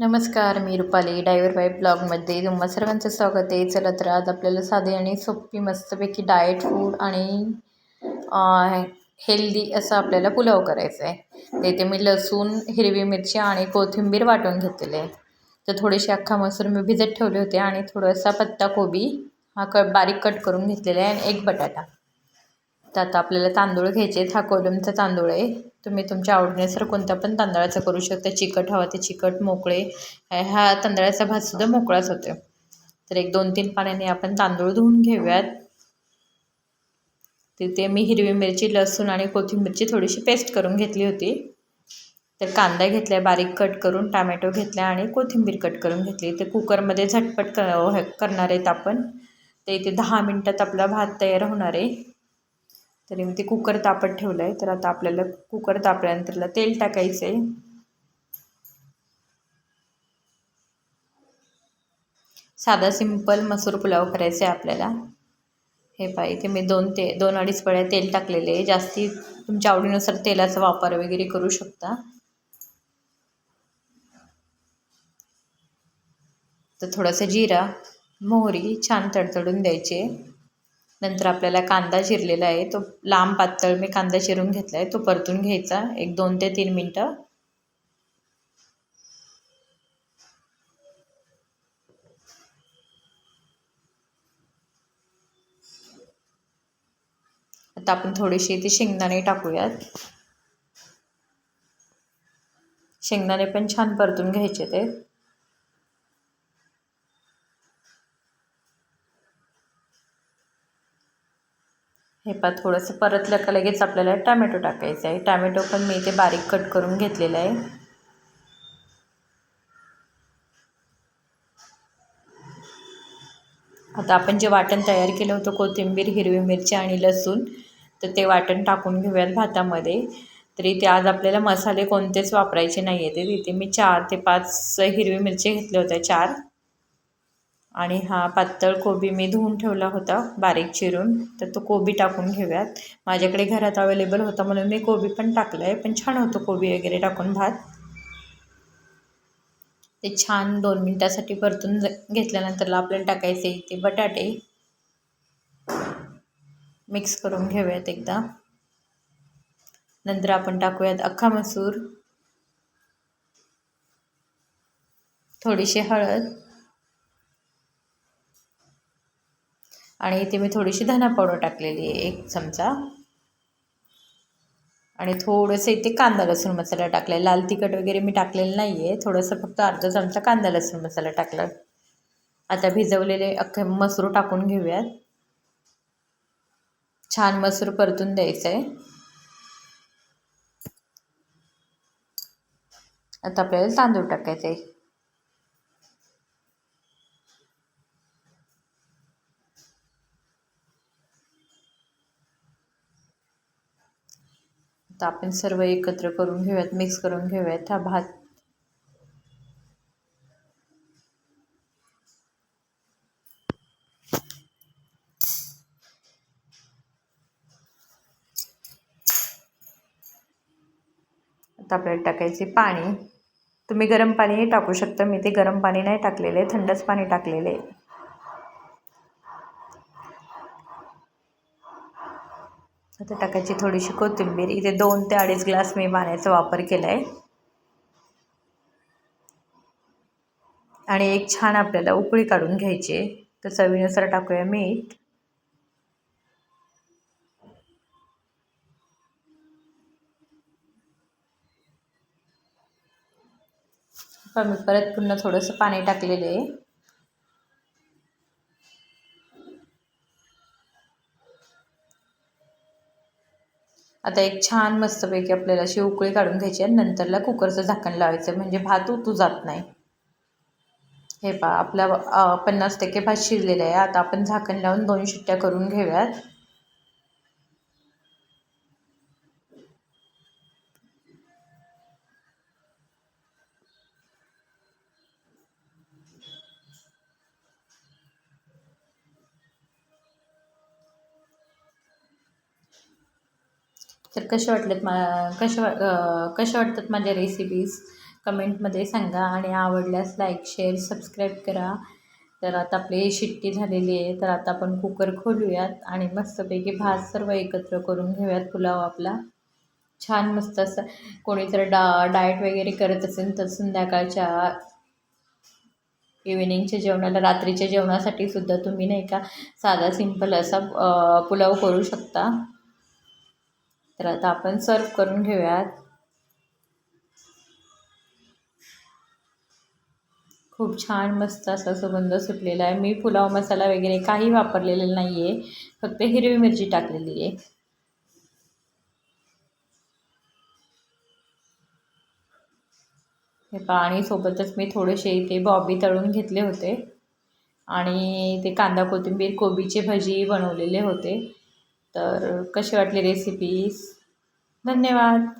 नमस्कार मी Rupali driver wife ब्लॉगमध्ये तुम्हा सर्वांचं स्वागत आहे. चला तर आज आपल्याला साधी आणि सोपी मस्तपैकी डाएट फूड आणि हेल्दी असं आपल्याला पुलाव करायचा आहे. तेथे मी लसूण हिरवी मिरची आणि कोथिंबीर वाटून घेतलेले आहे. तर थोडेसे अख्खा मसूर मी भिजत ठेवले होते आणि थोडासा पत्ता कोबी हा क बारीक कट करून घेतलेला आहे आणि एक बटाटा. तर आता आपल्याला तांदूळ घ्यायचे आहेत. हा कोलमचा तांदूळ आहे. तुम्ही तुमच्या आवडीनुसार कोणत्या पण तांदळाचा करू शकता. चिकट हवा ते चिकट मोकळे. ह्या तांदळाचा भातसुद्धा मोकळाच होतो तर एक दोन तीन पाण्याने आपण तांदूळ धुवून घेऊयात. तिथे मी हिरवी मिरची लसूण आणि कोथिंबीरची थोडीशी पेस्ट करून घेतली होती. तर कांदा घेतला बारीक कट करून टॅमॅटो घेतला आणि कोथिंबीर कट करून घेतली. ते कुकरमध्ये झटपट क करणार आहेत आपण. ते इथे दहा मिनटात आपला भात तयार होणार आहे. तरी मी ते कुकर तापत ठेवलं आहे तर आता आपल्याला कुकर तापल्यानंतरला तेल टाकायचं आहे साधा सिंपल मसूर पुलाव करायचा आहे आपल्याला. हे पहा इथे मी दोन ते दोन अडीच पळ्या तेल टाकलेले आहे. जास्ती तुमच्या आवडीनुसार तेलाचा वापर वगैरे करू शकता. तर थोडासा जिरा मोहरी छान तडतडून द्यायचे. नंतर आपल्याला कांदा चिरलेला आहे. तो लांब पातळ मी कांदा चिरून घेतला आहे तो परतून घ्यायचा. एक दोन ते तीन मिनटं. आता आपण थोडीशी इथे शेंगदाणे टाकूयात. शेंगदाणे पण छान परतून घ्यायचे ते. हे पा थोडंसं परतलं का लगेच आपल्याला टॅमॅटो टाकायचं आहे. टॅमॅटो पण मी इथे बारीक कट करून घेतलेला आहे. आता आपण जे वाटण तयार केलं होतं कोथिंबीर हिरवी मिरची आणि लसूण तर ते वाटण टाकून घेऊयात भातामध्ये. तरी ते आज आपल्याला मसाले कोणतेच वापरायचे नाही आहेत तिथे मी चार ते पाच हिरवी मिरची घेतल्या होत्या चार. आणि हा पातळ कोबी मी धुवून ठेवला होता बारीक चिरून. तर तो कोबी टाकून घेऊयात. माझ्याकडे घरात अवेलेबल होता म्हणून मी कोबी पण टाकलं आहे पण छान होतं कोबी वगैरे टाकून भात. ते छान दोन मिनटासाठी परतून घेतल्यानंतरला आपल्याला टाकायचे ते बटाटे. मिक्स करून घेऊयात एकदा. नंतर आपण टाकूयात अख्खा मसूर. थोडीशी हळद. आणि इथे मी थोडीशी धना पावडर टाकलेली आहे एक चमचा. आणि थोडंसं इथे कांदा लसूण मसाला टाकला आहे लाल तिखट वगैरे मी टाकलेलं नाही आहे थोडंसं फक्त अर्धा चमचा कांदा लसूण मसाला टाकला आता भिजवलेले अख्खे मसूर टाकून घेऊयात. छान मसूर परतून द्यायचं आहे आता आपल्याला तांदूळ टाकायचे तर आपण सर्व एकत्र करून घेऊयात मिक्स करून घेऊयात हा भात. आता आपल्याला टाकायचे पाणी. तुम्ही गरम पाणीही टाकू शकता मी ते गरम पाणी नाही टाकलेले थंडच पाणी टाकलेले. आता टाकायची थोडीशी कोथिंबीर. इथे दोन ते अडीच ग्लास मी पाण्याचा वापर केला आहे आणि एक छान आपल्याला उकळी काढून घ्यायची आहे. तर चवीनुसार टाकूया मीठ. पण मी परत पुन्हा थोडंसं पाणी टाकलेलं आहे. आता एक छान मस्तपैकी आपल्याला अशी उकळी काढून घ्यायची आहे नंतरला कुकरचं झाकण लावायचं. म्हणजे भात उतू जात नाही. हे पा आपला पन्नास टक्के भात शिजलेला आहे. आता आपण झाकण लावून दोन शिट्ट्या करून घेऊयात. तर कसे वाटलेत मा कसे वा कशा वाटतात माझ्या रेसिपीज कमेंटमध्ये सांगा आणि आवडल्यास लाईक शेअर सबस्क्राईब करा. तर आता आपली शिट्टी झालेली आहे तर आता आपण कुकर खोलूयात आणि मस्तपैकी भात सर्व एकत्र करून घेऊयात पुलाव आपला. छान मस्त असं कोणी जर डा डाएट वगैरे करत असेल तर संध्याकाळच्या इव्हिनिंगच्या जेवणाला रात्रीच्या जेवणासाठी सुद्धा तुम्ही नाही का साधा सिंपल असा पुलाव करू शकता. तर आता आपण सर्व करून घेऊयात. खूप छान मस्त असा सुगंध सुटलेला आहे. मी पुलाव मसाला वगैरे काही वापरलेलं नाही आहे फक्त हिरवी मिरची टाकलेली आहे. हे पाणीसोबतच मी थोडेसे इथे बॉबी तळून घेतले होते. आणि ते कांदा कोथिंबीर कोबीचे भजी बनवलेले होते. तर कशी वाटली रेसिपीज धन्यवाद.